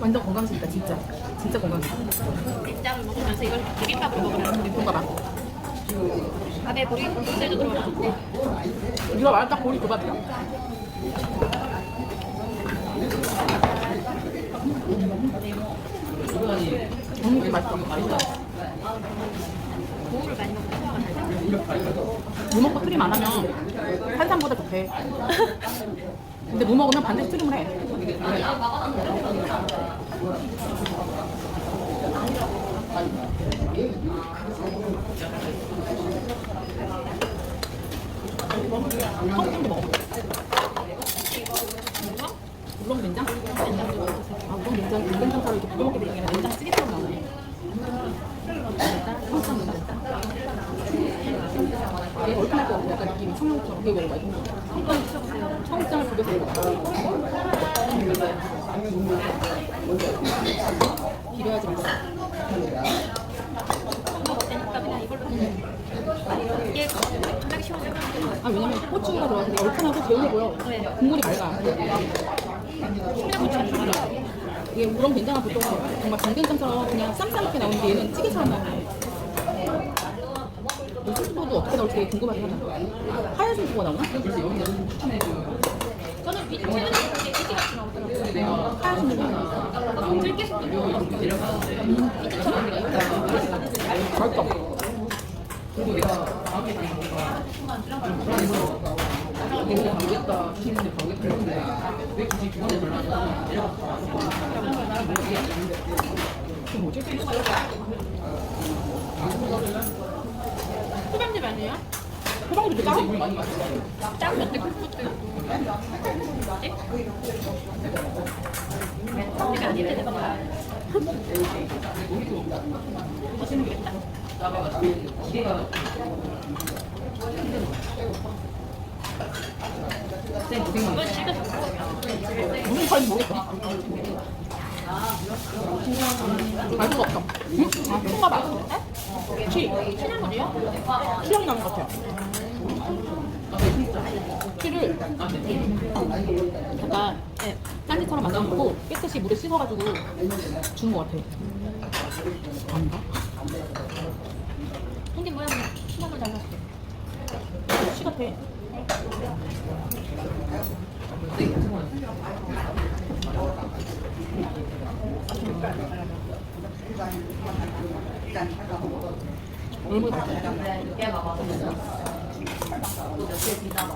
완전 건강식이다 진짜. 진짜 건강식. 된장을 먹으면서 이걸 비빔밥을 먹으면 뭔가 봐 밥에 보리 소스도 들어가고. 네가 말한 딱 보리 조밥이야 음 맛있어 고구를 많이 먹으면 소화가 잘 돼. 무 먹고 트림 안 하면 탄산보다 좋대 근데 무 먹으면 반드시 트림을 해청국장도 먹어 우렁 된장? 아 우렁 된장 된장처럼 이렇게 부드럽게 되는 게 아니라 된장 찌개처럼 나오네 청국장 된장 약간 느낌이 청양처럼. 이게 먹어봐. 이거. 청국장을 비벼서 먹어. 간장이 쉬워져. 아, 왜냐면 고추가 들어가서 얼큰하고 개운해 보여. 네. 국물이 맑아. 이게 우렁 된장은 보통 정말 장된장처럼 그냥 쌈싸먹게 나오는데 얘는 찌개처럼 나오네. 이 소스도 어떻게 나올지 되게 궁금하긴 하다. 하얀 소스가 나오나? 저는 비- 찌는 게 치즈 같이 나오더라고요. 하얀 소스가 나오나? 들깨 속도 들어가고 맛있어. 소감집 아니에요? 소방도 되게? 짜고 몇대 굵것도 있고. 뭐지? 소감집이 아닌데 내가 봐. 맛있는 게 있다. 이건 진짜 좋고. 무슨 살인지 모르겠어. 알 수가 없어. 응? 아, 소가 맛있는데? 치. 신화물이요? 취향이 나는 것 같아. 치를 약간 예, 짠지처럼 만들어놓고 깨끗이 물에 씻어가지고 주는 것 같아. 아닌가? 근데 뭐야? 신화물 달랐어. 치 같아. 얼굴 맛있 어.